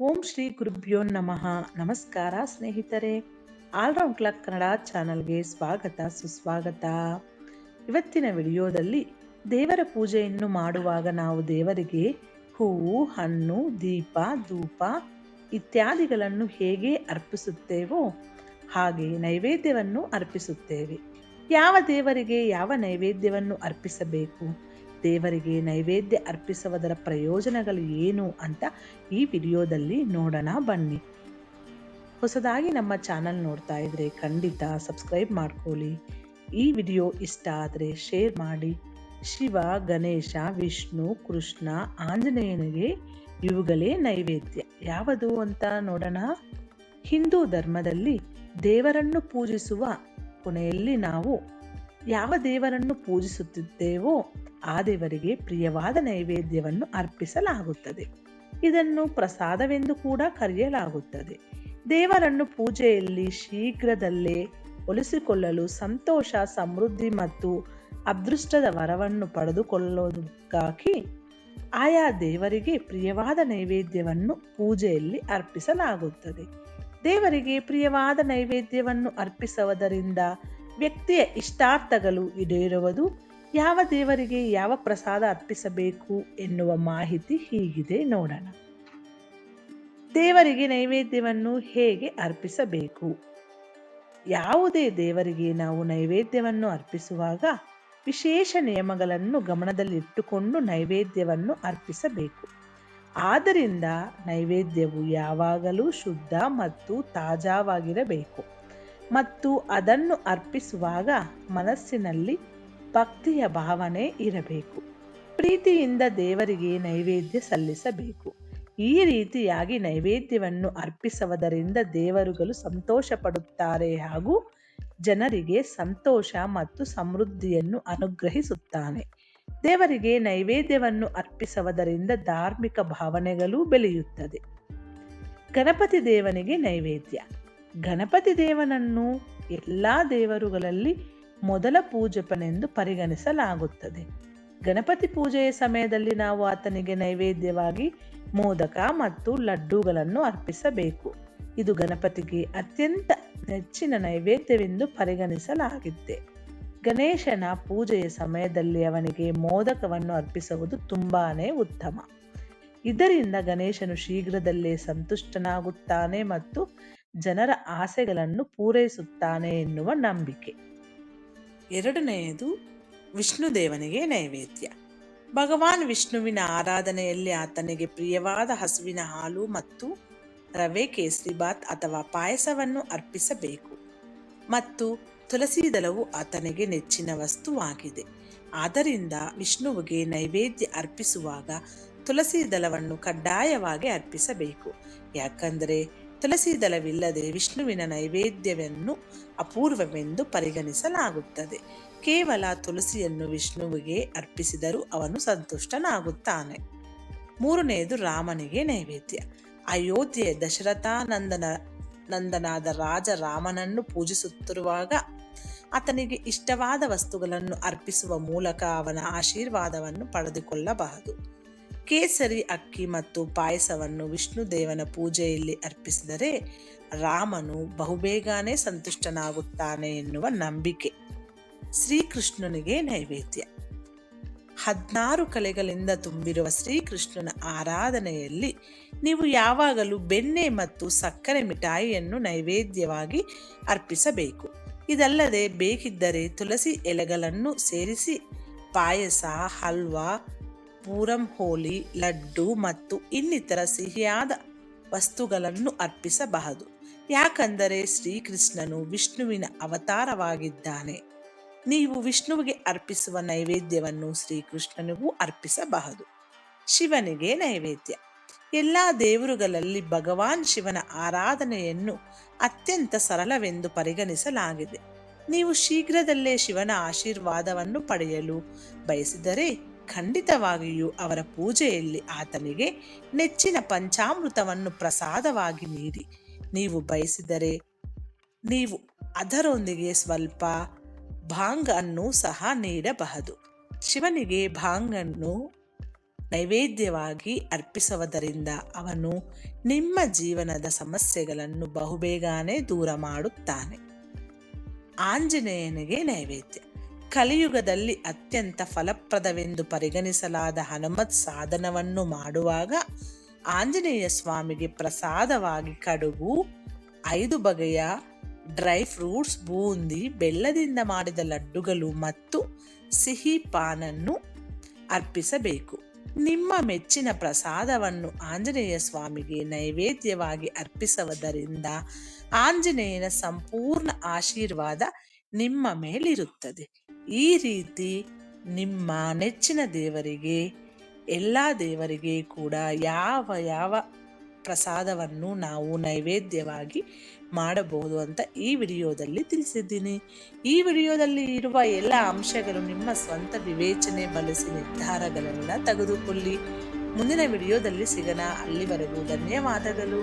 ಓಂ ಶ್ರೀ ಗುರುಭ್ಯೋ ನಮಃ. ನಮಸ್ಕಾರ ಸ್ನೇಹಿತರೆ. ಆಲ್ರೌಂಡ್ ಕ್ಲಾಕ್ ಕನ್ನಡ ಚಾನಲ್ಗೆ ಸ್ವಾಗತ, ಸುಸ್ವಾಗತ. ಇವತ್ತಿನ ವಿಡಿಯೋದಲ್ಲಿ ದೇವರ ಪೂಜೆಯನ್ನು ಮಾಡುವಾಗ ನಾವು ದೇವರಿಗೆ ಹೂವು, ಹಣ್ಣು, ದೀಪ, ಧೂಪ ಇತ್ಯಾದಿಗಳನ್ನು ಹೇಗೆ ಅರ್ಪಿಸುತ್ತೇವೋ ಹಾಗೆ ನೈವೇದ್ಯವನ್ನು ಅರ್ಪಿಸುತ್ತೇವೆ. ಯಾವ ದೇವರಿಗೆ ಯಾವ ನೈವೇದ್ಯವನ್ನು ಅರ್ಪಿಸಬೇಕು? ದೇವರಿಗೆ ನೈವೇದ್ಯ ಅರ್ಪಿಸುವುದರ ಪ್ರಯೋಜನಗಳು ಏನು ಅಂತ ಈ ವಿಡಿಯೋದಲ್ಲಿ ನೋಡೋಣ ಬನ್ನಿ. ಹೊಸದಾಗಿ ನಮ್ಮ ಚಾನಲ್ ನೋಡ್ತಾ ಇದ್ರೆ ಖಂಡಿತ ಸಬ್ಸ್ಕ್ರೈಬ್ ಮಾಡ್ಕೊಳ್ಳಿ. ಈ ವಿಡಿಯೋ ಇಷ್ಟ ಆದರೆ ಶೇರ್ ಮಾಡಿ. ಶಿವ, ಗಣೇಶ, ವಿಷ್ಣು, ಕೃಷ್ಣ, ಆಂಜನೇಯನಿಗೆ ಇವುಗಳೇ ನೈವೇದ್ಯ. ಯಾವುದು ಅಂತ ನೋಡೋಣ? ಹಿಂದೂ ಧರ್ಮದಲ್ಲಿ ದೇವರನ್ನು ಪೂಜಿಸುವ ಕೊನೆಯಲ್ಲಿ ನಾವು ಯಾವ ದೇವರನ್ನು ಪೂಜಿಸುತ್ತಿದ್ದೇವೋ ಆ ದೇವರಿಗೆ ಪ್ರಿಯವಾದ ನೈವೇದ್ಯವನ್ನು ಅರ್ಪಿಸಲಾಗುತ್ತದೆ. ಇದನ್ನು ಪ್ರಸಾದವೆಂದು ಕೂಡ ಕರೆಯಲಾಗುತ್ತದೆ. ದೇವರನ್ನು ಪೂಜೆಯಲ್ಲಿ ಶೀಘ್ರದಲ್ಲೇ ಒಲಿಸಿಕೊಳ್ಳಲು ಸಂತೋಷ, ಸಮೃದ್ಧಿ ಮತ್ತು ಅದೃಷ್ಟದ ವರವನ್ನು ಪಡೆದುಕೊಳ್ಳೋದಕ್ಕಾಗಿ ಆಯಾ ದೇವರಿಗೆ ಪ್ರಿಯವಾದ ನೈವೇದ್ಯವನ್ನು ಪೂಜೆಯಲ್ಲಿ ಅರ್ಪಿಸಲಾಗುತ್ತದೆ. ದೇವರಿಗೆ ಪ್ರಿಯವಾದ ನೈವೇದ್ಯವನ್ನು ಅರ್ಪಿಸುವುದರಿಂದ ವ್ಯಕ್ತಿಯ ಇಷ್ಟಾರ್ಥಗಳು ಈಡೇರುವುದು ಯಾವ ದೇವರಿಗೆ ಯಾವ ಪ್ರಸಾದ ಅರ್ಪಿಸಬೇಕು ಎನ್ನುವ ಮಾಹಿತಿ ಹೀಗಿದೆ ನೋಡೋಣ. ದೇವರಿಗೆ ನೈವೇದ್ಯವನ್ನು ಹೇಗೆ ಅರ್ಪಿಸಬೇಕು? ಯಾವುದೇ ದೇವರಿಗೆ ನಾವು ನೈವೇದ್ಯವನ್ನು ಅರ್ಪಿಸುವಾಗ ವಿಶೇಷ ನಿಯಮಗಳನ್ನು ಗಮನದಲ್ಲಿಟ್ಟುಕೊಂಡು ನೈವೇದ್ಯವನ್ನು ಅರ್ಪಿಸಬೇಕು. ಆದ್ದರಿಂದ ನೈವೇದ್ಯವು ಯಾವಾಗಲೂ ಶುದ್ಧ ಮತ್ತು ತಾಜಾವಾಗಿರಬೇಕು. ಮತ್ತು ಅದನ್ನು ಅರ್ಪಿಸುವಾಗ ಮನಸ್ಸಿನಲ್ಲಿ ಭಕ್ತಿಯ ಭಾವನೆ ಇರಬೇಕು. ಪ್ರೀತಿಯಿಂದ ದೇವರಿಗೆ ನೈವೇದ್ಯ ಸಲ್ಲಿಸಬೇಕು. ಈ ರೀತಿಯಾಗಿ ನೈವೇದ್ಯವನ್ನು ಅರ್ಪಿಸುವುದರಿಂದ ದೇವರುಗಳು ಸಂತೋಷ ಪಡುತ್ತಾರೆ ಹಾಗೂ ಜನರಿಗೆ ಸಂತೋಷ ಮತ್ತು ಸಮೃದ್ಧಿಯನ್ನು ಅನುಗ್ರಹಿಸುತ್ತಾನೆ. ದೇವರಿಗೆ ನೈವೇದ್ಯವನ್ನು ಅರ್ಪಿಸುವುದರಿಂದ ಧಾರ್ಮಿಕ ಭಾವನೆಗಳು ಬೆಳೆಯುತ್ತದೆ. ಗಣಪತಿ ದೇವನಿಗೆ ನೈವೇದ್ಯ. ಗಣಪತಿ ದೇವನನ್ನು ಎಲ್ಲ ದೇವರುಗಳಲ್ಲಿ ಮೊದಲ ಪೂಜಪನೆಂದು ಪರಿಗಣಿಸಲಾಗುತ್ತದೆ. ಗಣಪತಿ ಪೂಜೆಯ ಸಮಯದಲ್ಲಿ ನಾವು ಆತನಿಗೆ ನೈವೇದ್ಯವಾಗಿ ಮೋದಕ ಮತ್ತು ಲಡ್ಡುಗಳನ್ನು ಅರ್ಪಿಸಬೇಕು. ಇದು ಗಣಪತಿಗೆ ಅತ್ಯಂತ ನೆಚ್ಚಿನ ನೈವೇದ್ಯವೆಂದು ಪರಿಗಣಿಸಲಾಗಿದೆ. ಗಣೇಶನ ಪೂಜೆಯ ಸಮಯದಲ್ಲಿ ಅವನಿಗೆ ಮೋದಕವನ್ನು ಅರ್ಪಿಸುವುದು ತುಂಬಾನೇ ಉತ್ತಮ. ಇದರಿಂದ ಗಣೇಶನು ಶೀಘ್ರದಲ್ಲೇ ಸಂತುಷ್ಟನಾಗುತ್ತಾನೆ ಮತ್ತು ಜನರ ಆಸೆಗಳನ್ನು ಪೂರೈಸುತ್ತಾನೆ ಎನ್ನುವ ನಂಬಿಕೆ. ಎರಡನೆಯದು ವಿಷ್ಣುದೇವನಿಗೆ ನೈವೇದ್ಯ. ಭಗವಾನ್ ವಿಷ್ಣುವಿನ ಆರಾಧನೆಯಲ್ಲಿ ಆತನಿಗೆ ಪ್ರಿಯವಾದ ಹಸುವಿನ ಹಾಲು ಮತ್ತು ರವೆ ಕೇಸರಿಬಾತ್ ಅಥವಾ ಪಾಯಸವನ್ನು ಅರ್ಪಿಸಬೇಕು. ಮತ್ತು ತುಳಸಿ ದಳವು ಆತನಿಗೆ ನೆಚ್ಚಿನ ವಸ್ತುವಾಗಿದೆ. ಆದ್ದರಿಂದ ವಿಷ್ಣುವಿಗೆ ನೈವೇದ್ಯ ಅರ್ಪಿಸುವಾಗ ತುಳಸಿ ದಳವನ್ನು ಕಡ್ಡಾಯವಾಗಿ ಅರ್ಪಿಸಬೇಕು. ಯಾಕಂದರೆ ತುಳಸಿ ದಳವಿಲ್ಲದೆ ವಿಷ್ಣುವಿನ ನೈವೇದ್ಯವನ್ನು ಅಪೂರ್ವವೆಂದು ಪರಿಗಣಿಸಲಾಗುತ್ತದೆ. ಕೇವಲ ತುಳಸಿಯನ್ನು ವಿಷ್ಣುವಿಗೆ ಅರ್ಪಿಸಿದರೂ ಅವನು ಸಂತುಷ್ಟನಾಗುತ್ತಾನೆ. ಮೂರನೆಯದು ರಾಮನಿಗೆ ನೈವೇದ್ಯ. ಅಯೋಧ್ಯೆಯ ದಶರಥಾನಂದನ ನಂದನಾದ ರಾಜ ರಾಮನನ್ನು ಪೂಜಿಸುತ್ತಿರುವಾಗ ಆತನಿಗೆ ಇಷ್ಟವಾದ ವಸ್ತುಗಳನ್ನು ಅರ್ಪಿಸುವ ಮೂಲಕ ಅವನ ಆಶೀರ್ವಾದವನ್ನು ಪಡೆದುಕೊಳ್ಳಬಹುದು. ಕೇಸರಿ ಅಕ್ಕಿ ಮತ್ತು ಪಾಯಸವನ್ನು ವಿಷ್ಣು ದೇವನ ಪೂಜೆಯಲ್ಲಿ ಅರ್ಪಿಸಿದರೆ ರಾಮನು ಬಹುಬೇಗನೆ ಸಂತುಷ್ಟನಾಗುತ್ತಾನೆ ಎನ್ನುವ ನಂಬಿಕೆ. ಶ್ರೀಕೃಷ್ಣನಿಗೆ ನೈವೇದ್ಯ. ಹದಿನಾರು ಕಲೆಗಳಿಂದ ತುಂಬಿರುವ ಶ್ರೀಕೃಷ್ಣನ ಆರಾಧನೆಯಲ್ಲಿ ನೀವು ಯಾವಾಗಲೂ ಬೆಣ್ಣೆ ಮತ್ತು ಸಕ್ಕರೆ ಮಿಠಾಯಿಯನ್ನು ನೈವೇದ್ಯವಾಗಿ ಅರ್ಪಿಸಬೇಕು. ಇದಲ್ಲದೆ ಬೇಕಿದ್ದರೆ ತುಳಸಿ ಎಲೆಗಳನ್ನು ಸೇರಿಸಿ ಪಾಯಸ, ಹಲ್ವಾ ಪೂರಂ ಹೋಲಿ, ಲಡ್ಡು ಮತ್ತು ಇನ್ನಿತರ ಸಿಹಿಯಾದ ವಸ್ತುಗಳನ್ನು ಅರ್ಪಿಸಬಹುದು. ಯಾಕಂದರೆ ಶ್ರೀಕೃಷ್ಣನು ವಿಷ್ಣುವಿನ ಅವತಾರವಾಗಿದ್ದಾನೆ. ನೀವು ವಿಷ್ಣುವಿಗೆ ಅರ್ಪಿಸುವ ನೈವೇದ್ಯವನ್ನು ಶ್ರೀಕೃಷ್ಣನಿಗೂ ಅರ್ಪಿಸಬಹುದು. ಶಿವನಿಗೆ ನೈವೇದ್ಯ. ಎಲ್ಲ ದೇವರುಗಳಲ್ಲಿ ಭಗವಾನ್ ಶಿವನ ಆರಾಧನೆಯನ್ನು ಅತ್ಯಂತ ಸರಳವೆಂದು ಪರಿಗಣಿಸಲಾಗಿದೆ. ನೀವು ಶೀಘ್ರದಲ್ಲೇ ಶಿವನ ಆಶೀರ್ವಾದವನ್ನು ಪಡೆಯಲು ಬಯಸಿದರೆ ಖಂಡಿತವಾಗಿಯೂ ಅವರ ಪೂಜೆಯಲ್ಲಿ ಆತನಿಗೆ ನೆಚ್ಚಿನ ಪಂಚಾಮೃತವನ್ನು ಪ್ರಸಾದವಾಗಿ ನೀಡಿ. ನೀವು ಬಯಸಿದರೆ ನೀವು ಅದರೊಂದಿಗೆ ಸ್ವಲ್ಪ ಭಾಂಗ್ ಅನ್ನು ಸಹ ನೀಡಬಹುದು. ಶಿವನಿಗೆ ಭಾಂಗನ್ನು ನೈವೇದ್ಯವಾಗಿ ಅರ್ಪಿಸುವುದರಿಂದ ಅವನು ನಿಮ್ಮ ಜೀವನದ ಸಮಸ್ಯೆಗಳನ್ನು ಬಹುಬೇಗನೆ ದೂರ ಮಾಡುತ್ತಾನೆ. ಆಂಜನೇಯನಿಗೆ ನೈವೇದ್ಯ. ಕಲಿಯುಗದಲ್ಲಿ ಅತ್ಯಂತ ಫಲಪ್ರದವೆಂದು ಪರಿಗಣಿಸಲಾದ ಹನುಮತ್ ಸಾಧನವನ್ನು ಮಾಡುವಾಗ ಆಂಜನೇಯ ಸ್ವಾಮಿಗೆ ಪ್ರಸಾದವಾಗಿ ಕಡುಬು, ಐದು ಬಗೆಯ ಡ್ರೈ ಫ್ರೂಟ್ಸ್, ಬೂಂದಿ, ಬೆಲ್ಲದಿಂದ ಮಾಡಿದ ಲಡ್ಡುಗಳು ಮತ್ತು ಸಿಹಿ ಪಾನನ್ನು ಅರ್ಪಿಸಬೇಕು. ನಿಮ್ಮ ಮೆಚ್ಚಿನ ಪ್ರಸಾದವನ್ನು ಆಂಜನೇಯ ಸ್ವಾಮಿಗೆ ನೈವೇದ್ಯವಾಗಿ ಅರ್ಪಿಸುವುದರಿಂದ ಆಂಜನೇಯನ ಸಂಪೂರ್ಣ ಆಶೀರ್ವಾದ ನಿಮ್ಮ ಮೇಲಿರುತ್ತದೆ. ಈ ರೀತಿ ನಿಮ್ಮ ನೆಚ್ಚಿನ ದೇವರಿಗೆ, ಎಲ್ಲ ದೇವರಿಗೆ ಕೂಡ ಯಾವ ಯಾವ ಪ್ರಸಾದವನ್ನು ನಾವು ನೈವೇದ್ಯವಾಗಿ ಮಾಡಬಹುದು ಅಂತ ಈ ವಿಡಿಯೋದಲ್ಲಿ ತಿಳಿಸಿದ್ದೀನಿ. ಈ ವಿಡಿಯೋದಲ್ಲಿ ಇರುವ ಎಲ್ಲ ಅಂಶಗಳು ನಿಮ್ಮ ಸ್ವಂತ ವಿವೇಚನೆ ಬಳಸಿ ನಿರ್ಧಾರಗಳನ್ನು ತೆಗೆದುಕೊಳ್ಳಿ. ಮುಂದಿನ ವಿಡಿಯೋದಲ್ಲಿ ಸಿಗೋಣ. ಅಲ್ಲಿವರೆಗೂ ಧನ್ಯವಾದಗಳು.